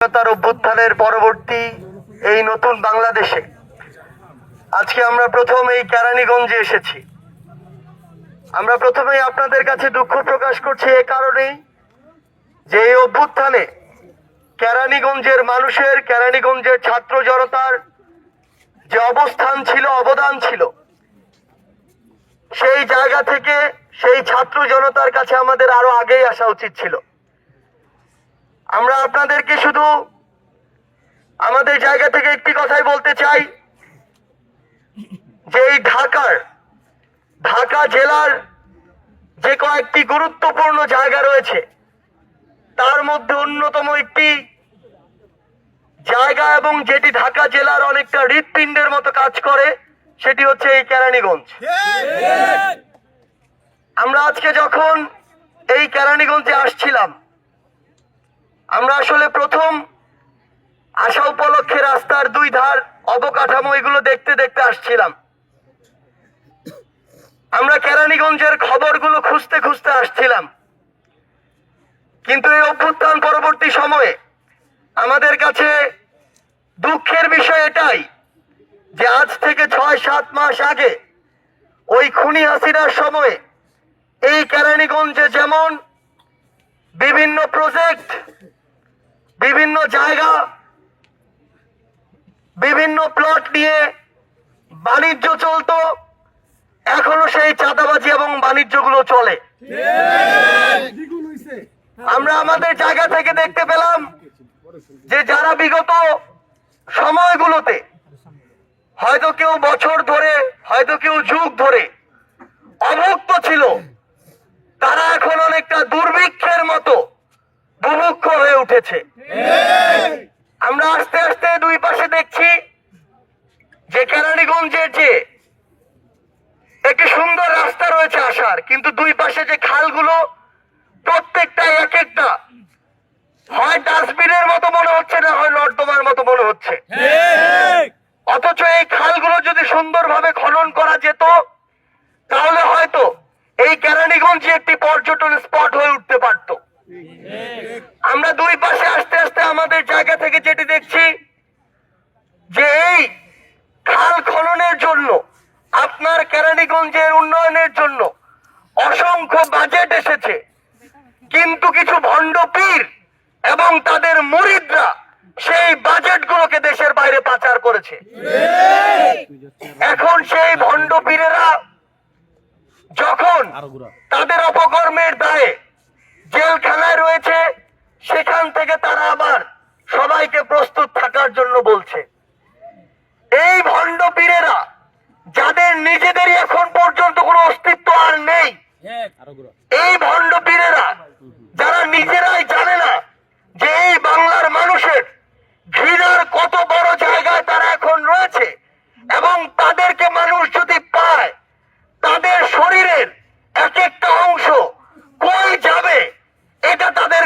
স্বাধীনতার অভ্যুত্থানের পরবর্তী এই নতুন বাংলাদেশে। আজকে আমরা প্রথম এই কেরানীগঞ্জে এসেছি। আমরা প্রথমেই আপনাদের কাছে দুঃখ প্রকাশ করছি এ কারণেই যে এই অভ্যুত্থানে কেরানীগঞ্জের মানুষের, কেরানীগঞ্জের ছাত্র জনতার যে অবস্থান ছিল, অবদান ছিল, সেই জায়গা থেকে সেই ছাত্র জনতার কাছে আমাদের আরও আগেই আসা উচিত ছিল। আমরা আপনাদেরকে শুধু আমাদের জায়গা থেকে একটি কথাই বলতে চাই। যে এই ঢাকার ঢাকা জেলার যে কয়েকটি গুরুত্বপূর্ণ জায়গা রয়েছে তার মধ্যে অন্যতম একটি জায়গা এবং যেটি ঢাকা জেলার অনেকটা হৃৎপিণ্ডের মতো কাজ করে সেটি হচ্ছে এই কেরানীগঞ্জ। আমরা আজকে যখন এই কেরানীগঞ্জে আসছিলাম আমরা আসলে প্রথম আশা উপলক্ষে রাস্তার দুই ধার অবকাঠামো এগুলো দেখতে দেখতে আসছিলাম। আমরা কেরানীগঞ্জের খবরগুলো খুঁজতে খুঁজতে আসছিলাম। কিন্তু এই অভ্যুত্থান পরবর্তী সময়ে আমাদের কাছে দুঃখের বিষয় এটাই যে আজ থেকে ছয়, সাত মাস আগে ওই খুনি হাসিনার সময়ে এই কেরানীগঞ্জে যেমন বিভিন্ন প্রজেক্ট বিভিন্ন জায়গা, বিভিন্ন প্লট নিয়ে বাণিজ্য চলতো। এখনও সেই চাঁদাবাজি এবং বাণিজ্যগুলো চলে। আমরা আমাদের জায়গা থেকে দেখতে পেলাম যে যারা বিগত সময়গুলোতে হয়তো কেউ বছর ধরে, হয়তো কেউ যুগ ধরে অভুক্ত ছিল, তারা এখন অনেকটা দুর্ভিক্ষের মতো বুভুক্ষ হয়ে উঠেছে। আমরা আস্তে আস্তে দুই পাশে দেখছি যে কেরানীগঞ্জের যে একটি সুন্দর রাস্তা রয়েছে আসার, কিন্তু দুই পাশে যে খালগুলো প্রত্যেকটা এক একটা হয় ডাস্টবিনের মতো মনে হচ্ছে না হয় নর্দমার মতো মনে হচ্ছে। অথচ এই খালগুলো যদি সুন্দরভাবে খনন করা যেত, তাহলে হয়তো এই কেরানীগঞ্জ একটি পর্যটন স্পট হয়ে উঠতে পারত। আমরা দুই পাশে আস্তে আস্তে আমাদের জায়গা থেকে যেটি দেখছি, যে এই খাল খননের জন্য, আপনার কেরানীগঞ্জের উন্নয়নের জন্য অসংখ্য বাজেট এসেছে। কিন্তু কিছু ভণ্ড পীর এবং তাদের মুরিদরা সেই বাজেটগুলোকে দেশের বাইরে পাচার করেছে। এখন সেই ভণ্ড পীরেরা যখন তাদের অপকর্মের দায়ে জেলখানায় রয়েছে সেখান থেকে তারা আবার সবাইকে প্রস্তুত থাকার জন্য বলছে। এই ভণ্ড পীরেরা যাদের নিজেদেরই এখন পর্যন্ত কোনো অস্তিত্ব আর নেই এই ভণ্ড পীরেরা যারা নিজেরাই জানে না যে এই বাংলার মানুষের ঘৃণার কত বড় জায়গায় তারা এখন রয়েছে এবং তাদেরকে মানুষ যদি পায় তাদের শরীরের এক একটা অংশ কই যাবে এটা তাদের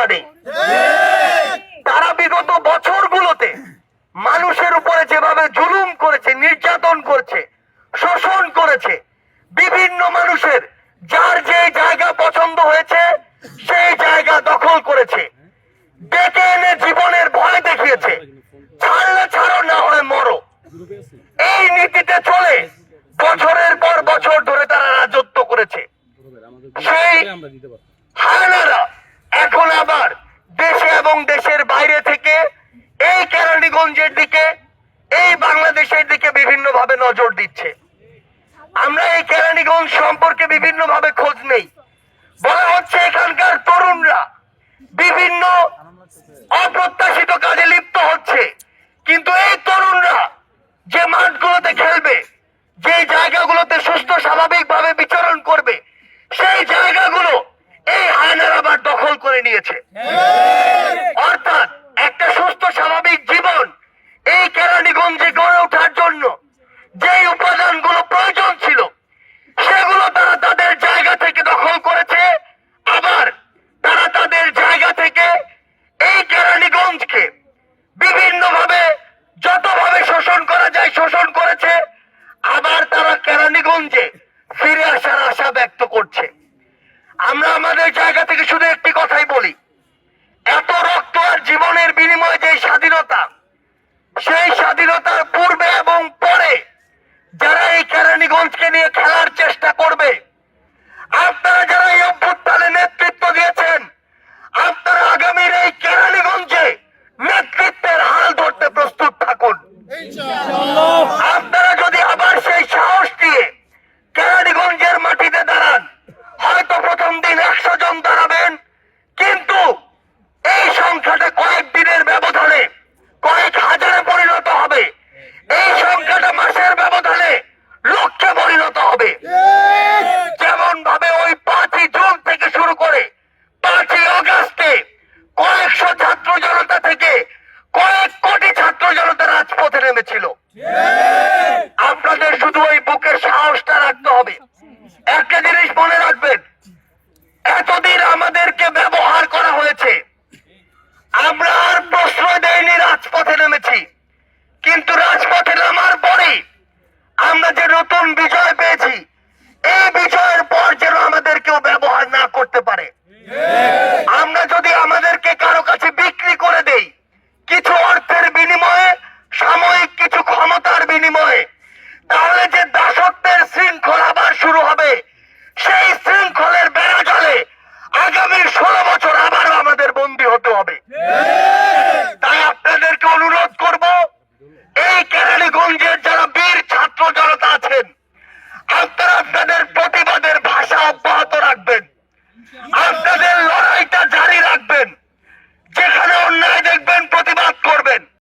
কোনো ধারণা নেই তারা বিগত বছরগুলোতে মানুষের উপরে যেভাবে জুলুম করেছে, নির্যাতন করেছে, শোষণ করেছে, বিভিন্ন মানুষের যার যে জায়গা পছন্দ হয়েছে, সেই জায়গা দখল করেছে। ডেকে এনে জীবনের ভয় দেখিয়েছে। ছাড়লে ছাড়ো, না হয় মরো এই নীতিতে চলে বছরের পর বছর ধরে তারা রাজত্ব করেছে সেই হায়নারা এখন আবার দেশে এবং দেশের বাইরে থেকে এই কেরানীগঞ্জের দিকে এই বাংলাদেশের দিকে বিভিন্ন ভাবে নজর দিচ্ছে। আমরা এই কেরানীগঞ্জ সম্পর্কে বিভিন্ন ভাবে খোঁজ নেই। বলা হচ্ছে এখানকার তরুণরা বিভিন্ন অপ্রত্যাশিত কাজে লিপ্ত হচ্ছে। কিন্তু এই তরুণরা যে মাঠগুলোতে খেলবে যে জায়গাগুলোতে সুস্থ স্বাভাবিক ভাবে বিচরণ করবে সেই জায়গাগুলো এই হায়নার আবার দখল করে নিয়েছে। অর্থাৎ একটা সুস্থ স্বাভাবিক শুধু একটি কথাই বলি। এত রক্ত আর জীবনের বিনিময়ে যে স্বাধীনতা, সেই স্বাধীনতার পূর্বে এবং পরে যারা এই কেরানীগঞ্জকে নিয়ে খেলার চেষ্টা করবে, আপনারা যারা হাতে ছিল। আপনাদের শুধু ওই বুকের সাহসটা রাখতে হবে। একটা জিনিস মনে রাখবেন, এতদিন আমাদেরকে ব্যবহার করা হয়েছে। আমরা আর প্রশ্রয় দেয়নি রাজপথে নেমেছি। কিন্তু রাজপথে নামার পরে আমরা যে নতুন বিজয়